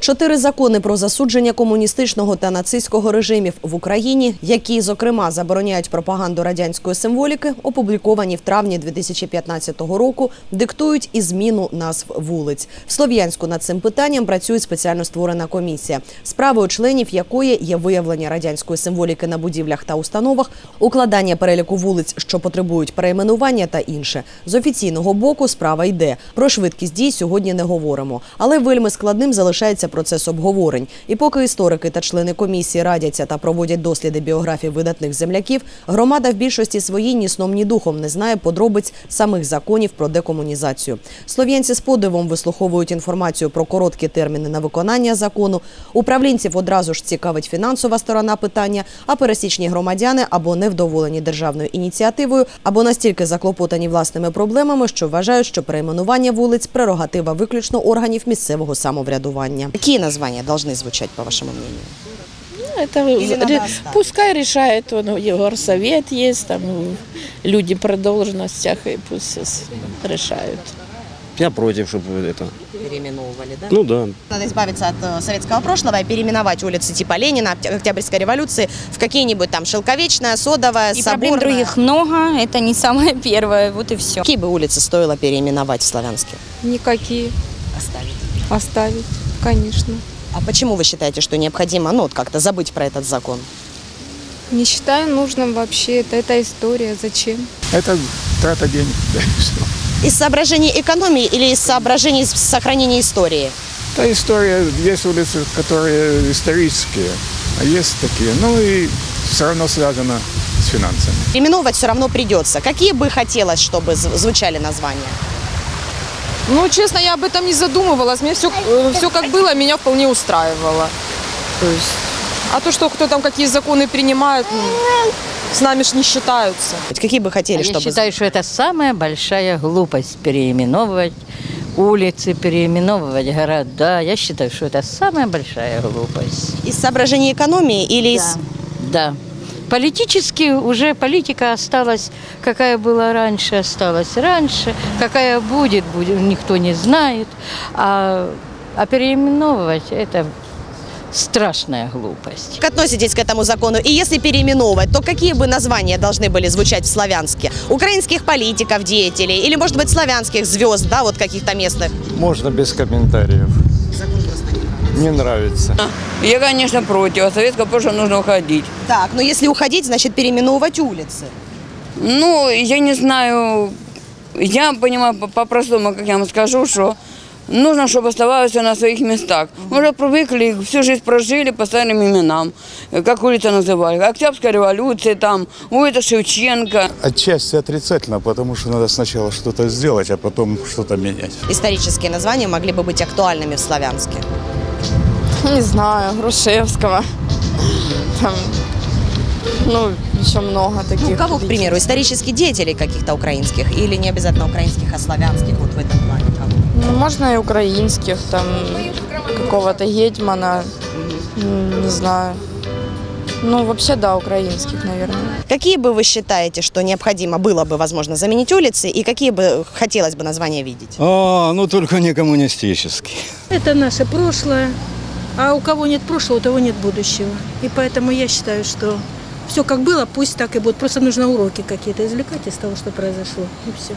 Чотири закони про засудження комуністичного та нацистського режимів в Україні, які зокрема забороняють пропаганду радянської символіки, опубліковані в травні 2015 року, диктують і зміну назв вулиць. В Слов'янську над цим питанням працює спеціально створена комісія, справою членів якої є виявлення радянської символіки на будівлях та установах, укладання переліку вулиць, що потребують перейменування та інше. З офіційного боку справа йде. Про швидкість дій сьогодні не говоримо, але вельми складним залишається процес обговорень. І поки історики та члени комісії радяться та проводять досліди біографій видатних земляків, громада в більшості своїй ні сном, ні духом не знає подробиць самих законів про декомунізацію. Слов'янці з подивом вислуховують інформацію про короткі терміни на виконання закону. Управлінців одразу ж цікавить фінансова сторона питання, а пересічні громадяни або невдоволені державною ініціативою, або настільки заклопотані власними проблемами, що вважають, що перейменування вулиць прерогатива виключно органів місцевого самоврядування. Які названня повинні звучати, по вашому мнению? Ну, Это ре- пускай решает, он, у горсовет есть, там люди при должностях, и пусть решают. Я против, чтобы это. Переименовывали, да? Ну да. Надо избавиться от э, советского прошлого и переименовать улицы типа Ленина, Окт- Октябрьской революции в какие-нибудь там Шелковечная, Содовая, И проблем Соборная. других много, это не самое первое, вот и все. Какие бы улицы стоило переименовать в Славянске? Никакие Оставить. оставить, конечно. А почему вы считаете, что необходимо ну, вот как-то забыть про этот закон? Не считаю нужным вообще, это, это история, зачем? Это трата денег. Да, и. Из соображений экономии или из соображений сохранения истории? Та история, есть улицы, которые исторические, а есть такие. Ну и все равно связано с финансами. Переименовывать все равно придется. Какие бы хотелось, чтобы зв- звучали названия? Ну, честно, я об этом не задумывалась. Мне все, все как было, меня вполне устраивало. То есть, а то, что кто там какие законы принимает, ну, с нами ж не считаются. Какие бы хотели, А Я чтобы... считаю, что это самая большая глупость переименовывать улицы, переименовывать города. Я считаю, что это самая большая глупость. Из соображений экономии или из... Да. Политически уже политика осталась, какая была раньше, осталась раньше. Какая будет, будет никто не знает. А, а переименовывать это страшная глупость. Как относитесь к этому закону? И если переименовывать, то какие бы названия должны были звучать в славянске? Украинских политиков, деятелей или, может быть, славянских звезд, да, вот каких-то местных? Можно без комментариев. Не нравится. Я, конечно, против. От советского прошлого нужно уходить. Так, но если уходить, значит переименовывать улицы. Ну, я не знаю, я понимаю по- по-простому, как я вам скажу, что нужно, чтобы оставалось на своих местах. Мы уже привыкли, всю жизнь прожили по старым именам, как улица называли. Октябрьская революция, там, улица Шевченко. Отчасти отрицательно, потому что надо сначала что-то сделать, а потом что-то менять. Исторические названия могли бы быть актуальными в славянске. Не знаю, Грушевского. Там, ну, еще много таких. Ну, кого, к примеру, исторических деятелей каких-то украинских или не обязательно украинских, а славянских вот в этом плане? Кого? Ну, можно и украинских, там, какого-то гетьмана, не знаю. Ну, вообще, да, украинских, наверное. Какие бы вы считаете, что необходимо было бы, возможно, заменить улицы и какие бы хотелось бы названия видеть? А, ну только не коммунистический. Это наше прошлое, а у кого нет прошлого, у того нет будущего. И поэтому я считаю, что все как было, пусть так и будет. Просто нужно уроки какие-то извлекать из того, что произошло. И все.